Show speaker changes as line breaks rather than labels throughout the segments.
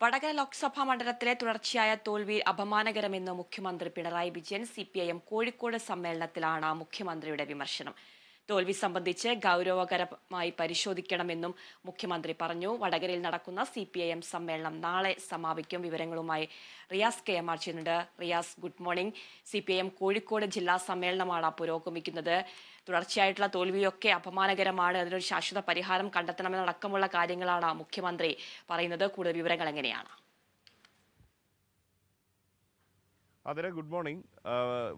വടകര ലോക്സഭാ മണ്ഡലത്തിലെ തുടർച്ചയായ തോൽവി അപമാനകരമെന്ന് മുഖ്യമന്ത്രി പിണറായി വിജയൻ സി കോഴിക്കോട് സമ്മേളനത്തിലാണ് മുഖ്യമന്ത്രിയുടെ വിമർശനം. തോൽവി സംബന്ധിച്ച് ഗൗരവകരമായി പരിശോധിക്കണമെന്നും മുഖ്യമന്ത്രി പറഞ്ഞു. വടകരയിൽ നടക്കുന്ന സി സമ്മേളനം നാളെ സമാപിക്കും. വിവരങ്ങളുമായി റിയാസ് കെ എം ആർ ചെയ്യുന്നുണ്ട്. Riyas good morning. C Kozhikode ജില്ലാ സമ്മേളനമാണ് പുരോഗമിക്കുന്നത്. തുടർച്ചയായിട്ടുള്ള തോൽവിയൊക്കെ അപമാനകരമാണ്. അതിനൊരു ശാശ്വത പരിഹാരം കണ്ടെത്തണമെന്നടക്കമുള്ള കാര്യങ്ങളാണ് മുഖ്യമന്ത്രി പറയുന്നത്. കൂടുതൽ വിവരങ്ങൾ എങ്ങനെയാണ്?
അതിന് ഗുഡ് മോർണിംഗ്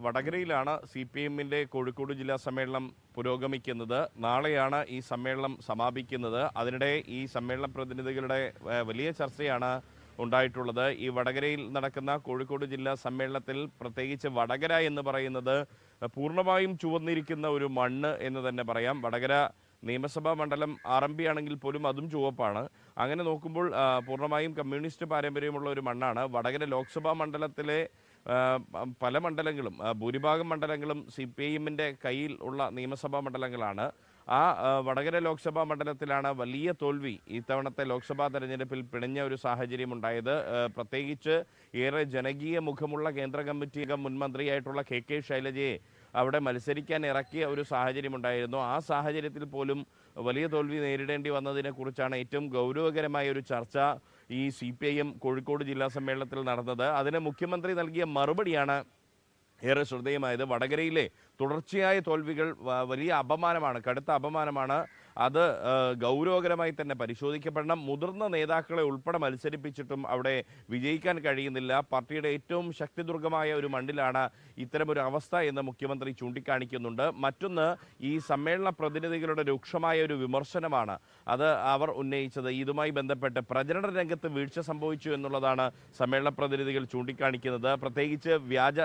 വടകരയിലാണ് സി പി എമ്മിന്റെ കോഴിക്കോട് ജില്ലാ സമ്മേളനം പുരോഗമിക്കുന്നത്. നാളെയാണ് ഈ സമ്മേളനം സമാപിക്കുന്നത്. അതിനിടെ ഈ സമ്മേളന പ്രതിനിധികളുടെ വലിയ ചർച്ചയാണ് ഉണ്ടായിട്ടുള്ളത്. ഈ വടകരയിൽ നടക്കുന്ന കോഴിക്കോട് ജില്ലാ സമ്മേളനത്തിൽ പ്രത്യേകിച്ച് വടകര എന്ന് പറയുന്നത് പൂർണമായും ചുവന്നിരിക്കുന്ന ഒരു മണ്ണ് എന്ന് തന്നെ പറയാം. വടകര നിയമസഭാ മണ്ഡലം ആർ എം പി ആണെങ്കിൽ പോലും അതും ചുവപ്പാണ്. അങ്ങനെ നോക്കുമ്പോൾ പൂർണമായും കമ്മ്യൂണിസ്റ്റ് പാരമ്പര്യമുള്ള ഒരു മണ്ണാണ്. വടകര ലോക്സഭാ മണ്ഡലത്തിലെ പല മണ്ഡലങ്ങളും ഭൂരിഭാഗം മണ്ഡലങ്ങളും സി പി എമ്മിന്റെ കയ്യിൽ ഉള്ള നിയമസഭാ മണ്ഡലങ്ങളാണ്. ആ വടകര ലോക്സഭാ മണ്ഡലത്തിലാണ് വലിയ തോൽവി ഇത്തവണത്തെ ലോക്സഭാ തെരഞ്ഞെടുപ്പിൽ പിണഞ്ഞ ഒരു സാഹചര്യം ഉണ്ടായത് പ്രത്യേകിച്ച് ഏറെ ജനകീയ മുഖമുള്ള കേന്ദ്ര കമ്മിറ്റി അംഗം മുൻ മന്ത്രിയായിട്ടുള്ള കെ കെ ശൈലജയെ അവിടെ മത്സരിക്കാൻ ഇറക്കിയ ഒരു സാഹചര്യമുണ്ടായിരുന്നു. ആ സാഹചര്യത്തിൽ പോലും വലിയ തോൽവി നേരിടേണ്ടി വന്നതിനെക്കുറിച്ചാണ് ഏറ്റവും ഗൗരവകരമായ ഒരു ചർച്ച. ഈ സി കോഴിക്കോട് ജില്ലാ സമ്മേളനത്തിൽ നടന്നത്. അതിന് മുഖ്യമന്ത്രി നൽകിയ മറുപടിയാണ് ഏറെ ശ്രദ്ധേയമായത്. വടകരയിലെ തുടർച്ചയായ തോൽവികൾ വലിയ അപമാനമാണ് കടുത്ത അപമാനമാണ്. അത് ഗൗരവകരമായി തന്നെ പരിശോധിക്കപ്പെടണം. മുതിർന്ന നേതാക്കളെ ഉൾപ്പെടെ മത്സരിപ്പിച്ചിട്ടും അവിടെ വിജയിക്കാൻ കഴിയുന്നില്ല. പാർട്ടിയുടെ ഏറ്റവും ശക്തിദുർഗമായ ഒരു മണ്ണിലാണ് ഇത്തരമൊരു അവസ്ഥ എന്ന് മുഖ്യമന്ത്രി ചൂണ്ടിക്കാണിക്കുന്നുണ്ട്. മറ്റൊന്ന് ഈ സമ്മേളന പ്രതിനിധികളുടെ രൂക്ഷമായ ഒരു വിമർശനമാണ്. അത് അവർ ഉന്നയിച്ചത്. ഇതുമായി ബന്ധപ്പെട്ട് പ്രചരണ രംഗത്ത് വീഴ്ച സംഭവിച്ചു എന്നുള്ളതാണ് സമ്മേളന പ്രതിനിധികൾ ചൂണ്ടിക്കാണിക്കുന്നത്. പ്രത്യേകിച്ച് വ്യാജ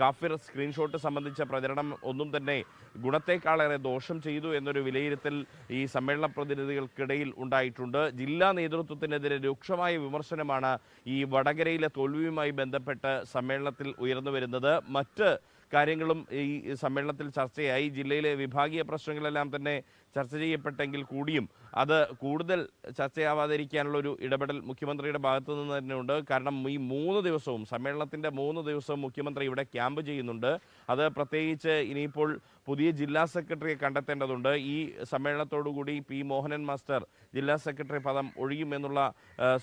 കാഫിർ സ്ക്രീൻഷോട്ട് സംബന്ധിച്ച പ്രചരണം ഒന്നും തന്നെ ഗുണത്തെക്കാളേറെ ദോഷം ചെയ്തു എന്നൊരു വിലയിരുത്തൽ ഈ സമ്മേളന പ്രതിനിധികൾക്കിടയിൽ ഉണ്ടായിട്ടുണ്ട്. ജില്ലാ നേതൃത്വത്തിനെതിരെ രൂക്ഷമായ വിമർശനമാണ് ഈ വടകരയിലെ തോൽവിയുമായി ബന്ധപ്പെട്ട് സമ്മേളനത്തിൽ ഉയർന്നു വരുന്നത്. മറ്റ് കാര്യങ്ങളും ഈ സമ്മേളനത്തിൽ ചർച്ചയായി. ജില്ലയിലെ വിഭാഗീയ പ്രശ്നങ്ങളെല്ലാം തന്നെ ചർച്ച ചെയ്യപ്പെട്ടെങ്കിൽ കൂടിയും അത് കൂടുതൽ ചർച്ചയാവാതിരിക്കാനുള്ള ഒരു ഇടപെടൽ മുഖ്യമന്ത്രിയുടെ ഭാഗത്തു നിന്ന് തന്നെ ഉണ്ട്. കാരണം ഈ മൂന്ന് ദിവസവും സമ്മേളനത്തിന്റെ മൂന്ന് ദിവസവും മുഖ്യമന്ത്രി ഇവിടെ ക്യാമ്പ് ചെയ്യുന്നുണ്ട്. അത് പ്രത്യേകിച്ച് ഇനിയിപ്പോൾ പുതിയ ജില്ലാ സെക്രട്ടറിയെ കണ്ടെത്തേണ്ടതുണ്ട്. ഈ സമ്മേളനത്തോടുകൂടി പി മോഹനൻ മാസ്റ്റർ ജില്ലാ സെക്രട്ടറി പദം ഒഴിയുമെന്നുള്ള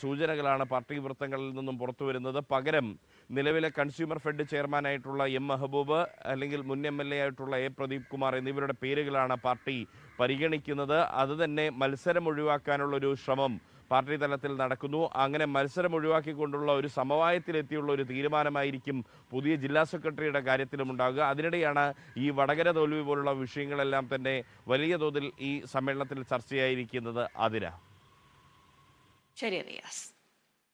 സൂചനകളാണ് പാർട്ടി വൃത്തങ്ങളിൽ നിന്നും പുറത്തു വരുന്നത്. പകരം നിലവിലെ കൺസ്യൂമർ ഫെഡ് ചെയർമാനായിട്ടുള്ള എം മെഹബൂബ് അല്ലെങ്കിൽ മുൻ എം എൽ എ ആയിട്ടുള്ള എ പ്രദീപ് കുമാർ എന്നിവരുടെ പേരുകളാണ് പാർട്ടി പരിഗണിക്കുന്നത്. അത് തന്നെ മത്സരം ഒഴിവാക്കാനുള്ള ഒരു ശ്രമം പാർട്ടി തലത്തിൽ നടക്കുന്നു. അങ്ങനെ മത്സരം ഒഴിവാക്കിക്കൊണ്ടുള്ള ഒരു സമവായത്തിലെത്തിയുള്ള ഒരു തീരുമാനമായിരിക്കും പുതിയ ജില്ലാ സെക്രട്ടറിയുടെ കാര്യത്തിലും ഉണ്ടാകുക അതിനിടെയാണ് ഈ വടകര തോൽവി പോലുള്ള വിഷയങ്ങളെല്ലാം തന്നെ വലിയ തോതിൽ ഈ സമ്മേളനത്തിൽ ചർച്ചയായിരിക്കുന്നത്. അതിര
ശരി റിയാസ്